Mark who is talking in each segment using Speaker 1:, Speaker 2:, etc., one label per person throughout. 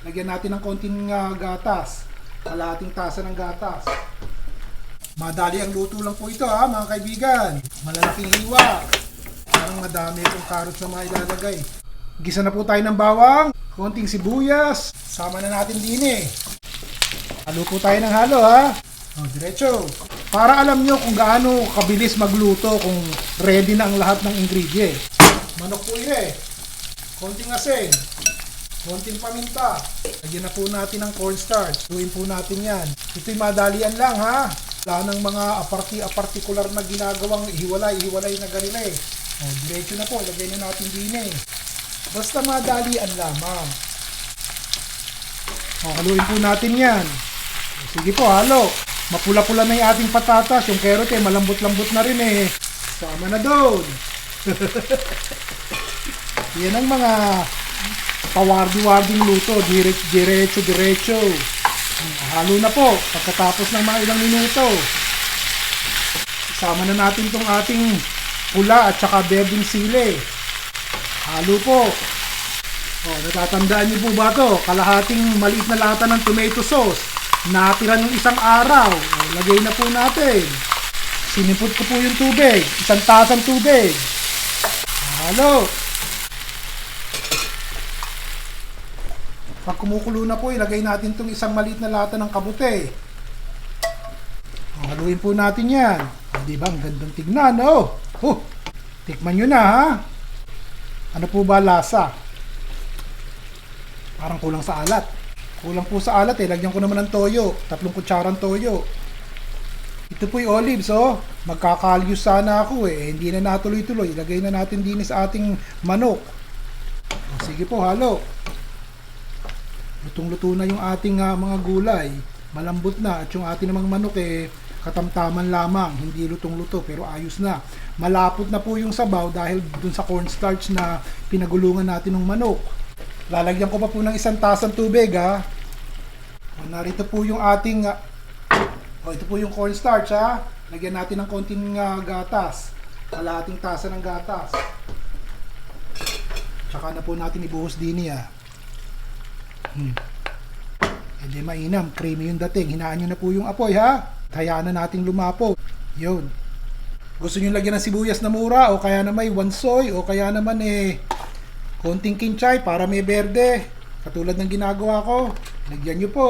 Speaker 1: Lagyan natin ng konting ah, gatas. Kalahating tasa ng gatas. Madali ang luto lang po ito ha mga kaibigan. Malalaking hiwa. Parang madami itong carrots na mga ilalagay. Gisa na po tayo ng bawang. Konting sibuyas. Sama na natin din eh. Halo po tayo ng halo ha. O, diretso. Para alam nyo kung gaano kabilis magluto kung ready na ang lahat ng ingredients. Manok po yun eh. Konting asin. Konting paminta. Lagyan na po natin ng cornstarch. Luin po natin yan. Ito'y madalian lang ha. Wala ng mga aparti-apartikular na ginagawang hiwalay-hiwalay na ganile. O, diretso na po. Lagay na natin din eh. Basta madalian lamang. O, haluin po natin yan. Sige po, halo. Mapula-pula na yung ating patatas. Yung carrot eh, malambot-lambot na rin eh. Sama na doon. Yan ang mga pawardi-warding luto. Dire- Diretso, diretso. Halo na po. Pagkatapos ng mga ilang minuto. Isama na natin tong ating pula at saka berdeng sili. Halo po. Oh, natatandaan niyo po ba to? Kalahating maliit na lata ng tomato sauce. Natira ng isang araw. Oh, lagay na po natin. Sinipot ko po yung tubig. Isang tasang tubig. Halo. Pag kumukulo na po, ilagay natin itong isang maliit na lata ng kabute. Oh, haluin po natin yan. Oh, di ba? Ang gandang tignan, oh. Huh. Tikman nyo na, ha? Ano po ba lasa? Parang kulang sa alat. Kulang po sa alat eh. Lagyan ko naman ng toyo. Tatlong kutsarang toyo. Ito po yung olives, oh. Magkakalyus sana ako eh. Hindi na natuloy-tuloy. Ilagay na natin din sa ating manok. O, sige po, halo. Lutong-luto na yung ating ah, mga gulay. Malambot na. At yung ating namang manok eh, katamtaman lamang. Hindi lutong-luto, pero ayos na. Malapot na po yung sabaw dahil dun sa cornstarch na pinagulungan natin ng manok. Lalagyan ko pa po ng isang tasang tubig ha. O, narito po yung ating ah, o, ito po yung cornstarch ha. Lagyan natin ng konting ah, gatas. Kalahating tasa ng gatas. Tsaka na po natin ibuhos din niya. Hmm. E di mainam, creamy yung dating. Hinaan nyo na po yung apoy ha. Hayaan na nating lumapo. Yun. Gusto nyo lagyan ng sibuyas na mura o kaya naman one soy o kaya naman eh konting kinchay para may berde. Katulad ng ginagawa ko. Lagyan nyo po.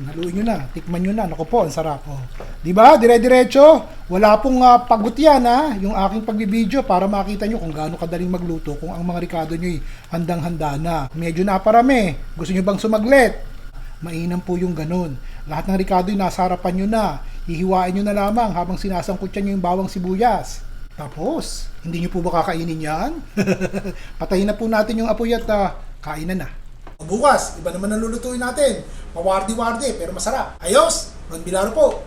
Speaker 1: Haluin nyo na. Tikman nyo na. Naku po, ang sarap. Oh. Di ba? Dire-diretso. Wala pong ah, pagot yan ha. Yung aking pagbibideo para makita nyo kung gaano kadaling magluto. Kung ang mga rikado nyo handang-handa na. Medyo naparami. Gusto nyo bang sumaglit? Mainam po yung ganun. Lahat ng rikado nasa harapan nyo na. Hihiwain nyo na lamang habang sinasangkutsan nyo yung bawang sibuyas. Tapos, hindi nyo po ba kakainin yan? Patayin na po natin yung apoy at ah, kainan na. Bukas, iba naman ang lulutuin natin. Mawardi-wardi, pero masarap. Ayos! Ron Bilaro po.